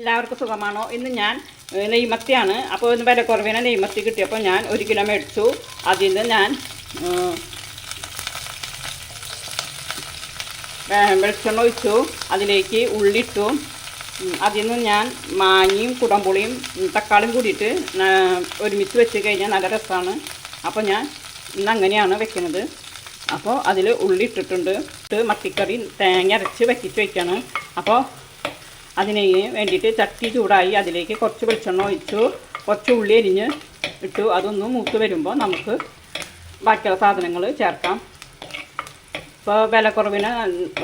എല്ലാവർക്കും സുഖമാണോ? ഇന്ന് ഞാൻ നെയ്മത്തിയാണ്. അപ്പോൾ ഇന്ന് വില കുറവിന് നെയ്മത്തി കിട്ടിയപ്പോൾ ഞാൻ ഒരു കിലോ മേടിച്ചു. അതിൽ നിന്ന് ഞാൻ വെളിച്ചെണ്ണ ഒഴിച്ചു. അതിലേക്ക് ഉള്ളിട്ടു അതിൽ നിന്ന് ഞാൻ മാങ്ങയും കുടംപുളിയും തക്കാളിയും കൂടിയിട്ട് ഒരുമിച്ച് വെച്ച് കഴിഞ്ഞാൽ നല്ല രസമാണ്. അപ്പോൾ ഞാൻ ഇന്ന് അങ്ങനെയാണ് വെക്കുന്നത്. അപ്പോൾ അതിൽ ഉള്ളി ഇട്ടിട്ടുണ്ട്. ഇട്ട് മത്തിക്കറി തേങ്ങ അരച്ച് വറ്റിച്ച് വയ്ക്കുകയാണ് അപ്പോൾ അതിന് വേണ്ടിയിട്ട് ചട്ടി ചൂടായി അതിലേക്ക് കുറച്ച് വെളിച്ചെണ്ണ ഒഴിച്ചു. കുറച്ച് ഉള്ളി അരിഞ്ഞ് ഇട്ടു. അതൊന്ന് മൂത്ത് വരുമ്പോൾ നമുക്ക് ബാക്കിയുള്ള സാധനങ്ങൾ ചേർക്കാം. ഇപ്പോൾ വിലക്കുറവിന്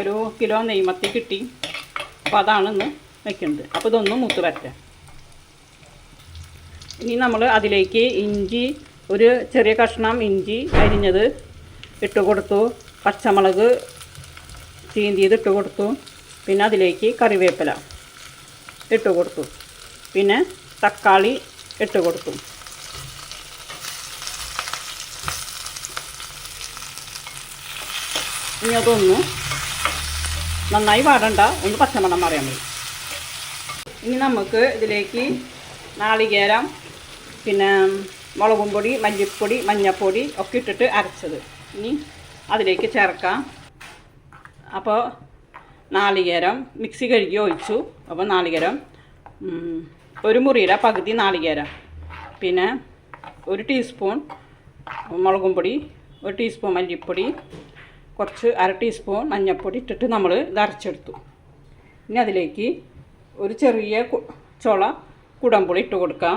ഒരു കിലോ നെയ്മത്തി കിട്ടി. അപ്പോൾ അതാണ് ഇന്ന് വെക്കുന്നത്. അപ്പോൾ ഇതൊന്ന് മൂത്ത് വരട്ടെ. ഇനി നമ്മൾ അതിലേക്ക് ഇഞ്ചി ഒരു ചെറിയ കഷ്ണം ഇഞ്ചി അരിഞ്ഞത് ഇട്ട് കൊടുത്തു. പച്ചമുളക് ചീന്തിയത് ഇട്ട് കൊടുത്തു. പിന്നെ അതിലേക്ക് കറിവേപ്പില. ഇട്ട് കൊടുത്തു. പിന്നെ തക്കാളി ഇട്ട് കൊടുത്തു. ഇനി അതൊന്ന് നന്നായി വാടണ്ട. ഒന്ന് പച്ചമണം മാറിയാൽ മതി ഇനി നമുക്ക് ഇതിലേക്ക് നാളികേരം പിന്നെ മുളകും പൊടി മല്ലിപ്പൊടി മഞ്ഞൾപ്പൊടി ഒക്കെ ഇട്ടിട്ട് അരച്ചത്. ഇനി അതിലേക്ക് ചേർക്കാം. അപ്പോൾ നാളികേരം മിക്സി കഴുകി ഒഴിച്ചു. അപ്പോൾ നാളികേരം ഒരു മുറിയുടെ പകുതി നാളികേരം. പിന്നെ ഒരു ടീസ്പൂൺ മുളകും പൊടി ഒരു ടീസ്പൂൺ മല്ലിപ്പൊടി കുറച്ച് അര ടീസ്പൂൺ മഞ്ഞൾപ്പൊടി ഇട്ടിട്ട് നമ്മൾ ഇത് അരച്ചെടുത്തു. ഇനി അതിലേക്ക് ഒരു ചെറിയ ചുള കുടംപുളി ഇട്ട് കൊടുക്കാം.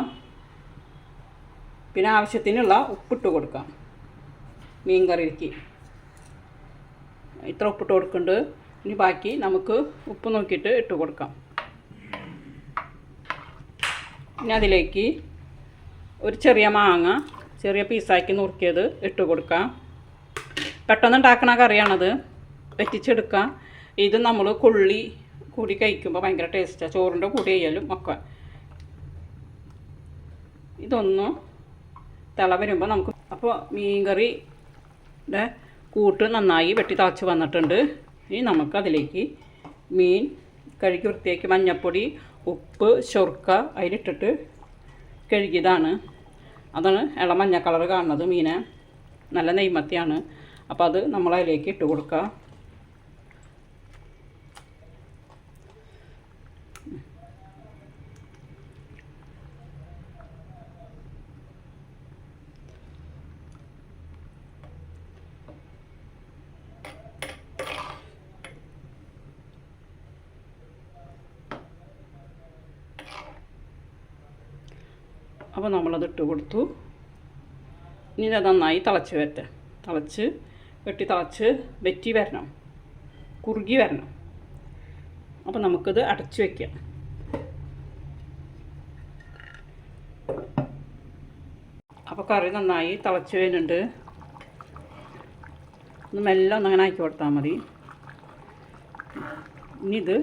പിന്നെ ആവശ്യത്തിനുള്ള ഉപ്പിട്ട് കൊടുക്കാം. മീൻ കറിക്ക് ഇത്ര ഉപ്പിട്ട് കൊടുക്കുന്നുണ്ട് ഇനി ബാക്കി നമുക്ക് ഉപ്പ് നോക്കിയിട്ട് ഇട്ട് കൊടുക്കാം. ഇനി അതിലേക്ക് ഒരു ചെറിയ മാങ്ങ ചെറിയ പീസാക്കി നുറുക്കിയത് ഇട്ട് കൊടുക്കാം. പെട്ടെന്ന് ഉണ്ടാക്കണ കറിയാണത്. വെറ്റിച്ചെടുക്കാം ഇത് നമ്മൾ കൊള്ളി കൂടി കഴിക്കുമ്പോൾ ഭയങ്കര ടേസ്റ്റാണ് ചോറിന്റെ കൂടി കഴിയാലും ഒക്കെ. ഇതൊന്ന് തിള വരുമ്പോൾ നമുക്ക് അപ്പോൾ മീൻ മീൻകറിയുടെ കൂട്ട് നന്നായി വെട്ടി തിളച്ച് വന്നിട്ടുണ്ട്. ഇനി നമുക്കതിലേക്ക് മീൻ കഴുകി വൃത്തിയാക്കി മഞ്ഞൾപ്പൊടി ഉപ്പ് ചൊറുക്ക അതിലിട്ടിട്ട് കഴുകിയതാണ്. അതാണ് ഇളമഞ്ഞ കളർ കാണുന്നത് മീനെ. നല്ല നെയ്മത്തിയാണ്. അപ്പോൾ അത് നമ്മൾ അതിലേക്ക് ഇട്ട് കൊടുക്കുക അപ്പോൾ നമ്മളത് ഇട്ട് കൊടുത്തു. ഇനി നന്നായി തിളച്ച് വരട്ടെ. തിളച്ച് വെട്ടി തിളച്ച് വെറ്റി വരണം. കുറുകി വരണം. അപ്പോൾ നമുക്കിത് അടച്ച് വയ്ക്കാം അപ്പോൾ കറി നന്നായി തിളച്ച് വരുന്നുണ്ട്. ഒന്ന് മെല്ലെ ഒന്ന് അങ്ങനെ ആക്കി കൊടുത്താൽ മതി. ഇനി ഇത്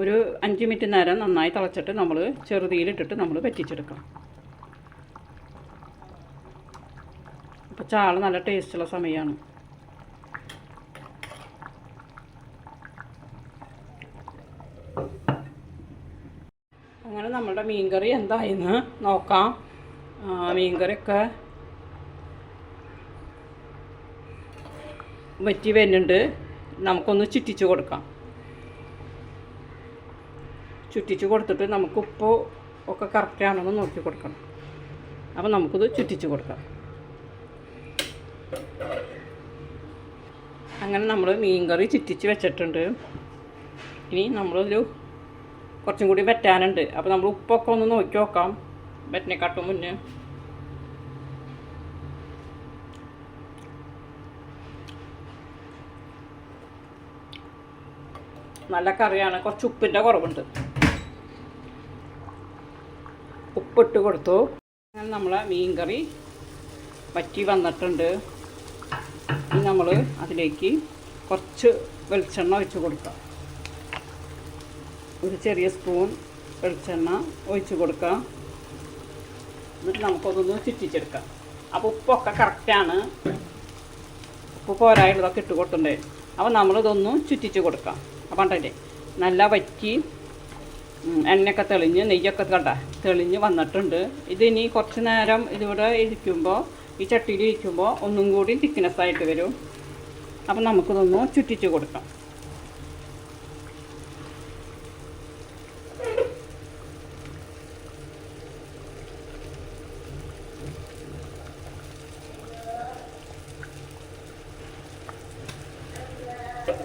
ഒരു അഞ്ച് മിനിറ്റ് നേരം നന്നായി തിളച്ചിട്ട് നമ്മൾ ചെറുതീയിലിട്ടിട്ട് നമ്മൾ വെറ്റിച്ചെടുക്കാം അപ്പോൾ ചാള നല്ല ടേസ്റ്റുള്ള സമയമാണ് അങ്ങനെ നമ്മുടെ മീൻകറി എന്തായെന്ന് നോക്കാം. മീൻകറിയൊക്കെ വറ്റി വരുന്നുണ്ട്. നമുക്കൊന്ന് ചുറ്റിച്ച് കൊടുക്കാം. ചുറ്റിച്ച് കൊടുത്തിട്ട് നമുക്ക് ഉപ്പ് ഒക്കെ കറക്റ്റ് ആണെന്ന് നോക്കി കൊടുക്കണം. അപ്പോൾ നമുക്കിത് ചുറ്റിച്ച് കൊടുക്കാം. അങ്ങനെ നമ്മൾ മീൻകറി ചുറ്റിച്ച് വെച്ചിട്ടുണ്ട്. ഇനി നമ്മളൊരു കുറച്ചും കൂടി വെറ്റാനുണ്ട് അപ്പോൾ നമ്മൾ ഉപ്പൊക്കെ ഒന്ന് നോക്കി നോക്കാം. വെറ്റിനെക്കാട്ടും മുന്നേ. നല്ല കറിയാണ്. കുറച്ച് ഉപ്പിന്റെ കുറവുണ്ട്. ഉപ്പിട്ട് കൊടുത്തു. അങ്ങനെ നമ്മളെ മീൻ കറി വറ്റി വന്നിട്ടുണ്ട്. ഇനി നമ്മൾ അതിലേക്ക് കുറച്ച് വെളിച്ചെണ്ണ ഒഴിച്ച് കൊടുക്കാം. ഒരു ചെറിയ സ്പൂൺ വെളിച്ചെണ്ണ ഒഴിച്ച് കൊടുക്കാം. എന്നിട്ട് നമുക്കതൊന്ന് ചുറ്റിച്ചെടുക്കാം. അപ്പോൾ ഉപ്പൊക്കെ കറക്റ്റാണ് ഉപ്പ് പോരായുള്ളതൊക്കെ ഇട്ട് കൊടുത്തിട്ടുണ്ട്. അപ്പോൾ നമ്മളിതൊന്ന് ചുറ്റിച്ച് കൊടുക്കാം. അപ്പം ഉണ്ടല്ലേ നല്ല വറ്റി എണ്ണയൊക്കെ തെളിഞ്ഞ് നെയ്യൊക്കെ കണ്ട തെളിഞ്ഞ് വന്നിട്ടുണ്ട്. ഇതിനി കുറച്ച് നേരം ഇതിവിടെ ഇരിക്കുമ്പോൾ ഈ ചട്ടിയിൽ ഇരിക്കുമ്പോൾ ഒന്നും കൂടി തിക്നെസ് ആയിട്ട് വരും. അപ്പം നമുക്കിതൊന്ന് ചുറ്റിച്ച് കൊടുക്കാം.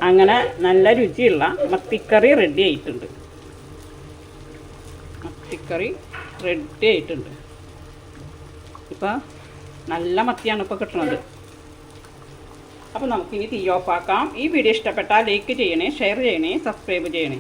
അങ്ങനെ നല്ല രുചിയുള്ള മത്തിക്കറി റെഡി ആയിട്ടുണ്ട്. മത്തിക്കറി റെഡി ആയിട്ടുണ്ട്. ഇപ്പം നല്ല മത്തിയാണ് ഇപ്പോൾ കിട്ടുന്നത് അപ്പോൾ നമുക്കിനി തീ ഓഫാക്കാം ഈ വീഡിയോ ഇഷ്ടപ്പെട്ടാൽ ലൈക്ക് ചെയ്യണേ ഷെയർ ചെയ്യണേ സബ്സ്ക്രൈബ് ചെയ്യണേ.